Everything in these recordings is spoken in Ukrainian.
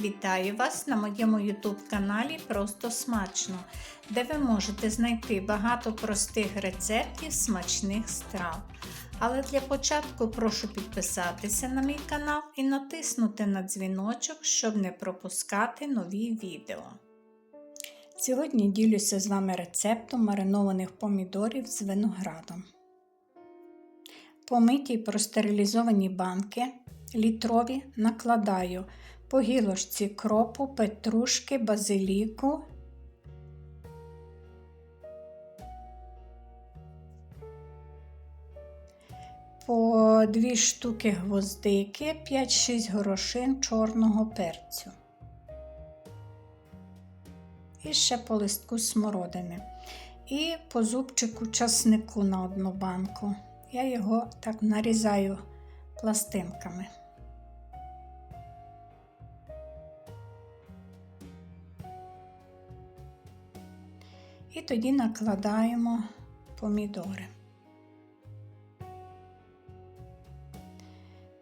Вітаю вас на моєму YouTube каналі Просто Смачно, де ви можете знайти багато простих рецептів смачних страв. Але для початку прошу підписатися на мій канал і натиснути на дзвіночок, щоб не пропускати нові відео. Сьогодні ділюся з вами рецептом маринованих помідорів з виноградом. Помиті простерилізовані банки літрові накладаю по гілочці кропу, петрушки, базиліку. По дві штуки гвоздики, 5-6 горошин чорного перцю. І ще по листку смородини. І по зубчику часнику на одну банку. Я його так нарізаю пластинками. І тоді накладаємо помідори.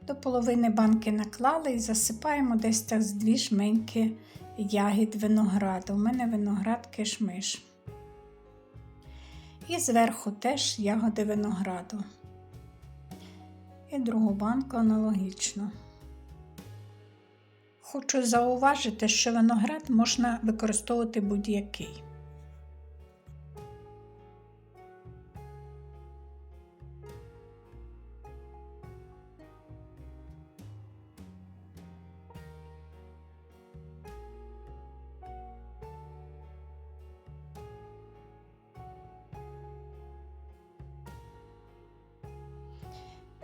До половини банки наклали і засипаємо десь так з дві жменьки ягід винограду. У мене виноград кишмиш. І зверху теж ягоди винограду. І другу банку аналогічно. Хочу зауважити, що виноград можна використовувати будь-який.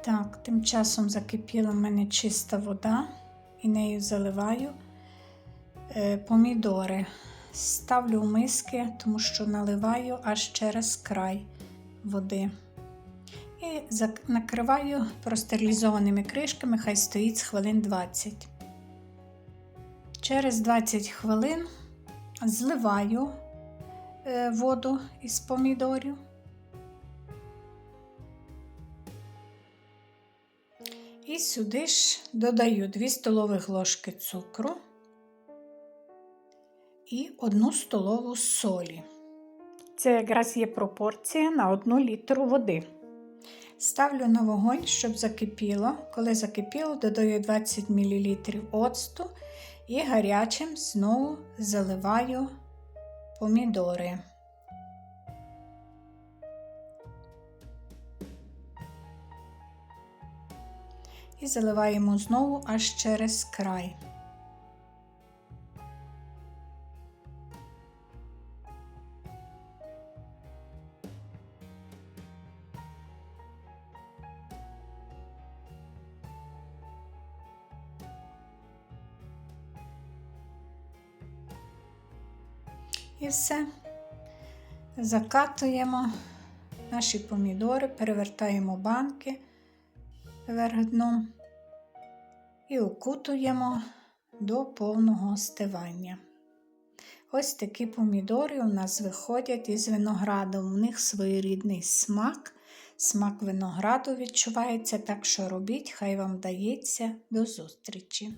Так, тим часом закипіла в мене чиста вода і нею заливаю е, помідори. Ставлю в миски, тому що наливаю аж через край води. І накриваю простерилізованими кришками, хай стоїть з хвилин 20. Через 20 хвилин зливаю е, воду із помідорів. І сюди ж додаю 2 столових ложки цукру і 1 столову солі. Це якраз є пропорція на 1 літру води. Ставлю на вогонь, щоб закипіло. Коли закипіло, додаю 20 мл оцту і гарячим знову заливаю помідори. І заливаємо знову аж через край. І все. Закатуємо наші помідори, перевертаємо банки вверх дном і окутуємо до повного остивання. Ось такі помідори у нас виходять із виноградом. У них своєрідний смак. Смак винограду відчувається, так що робіть, хай вам дається. До зустрічі!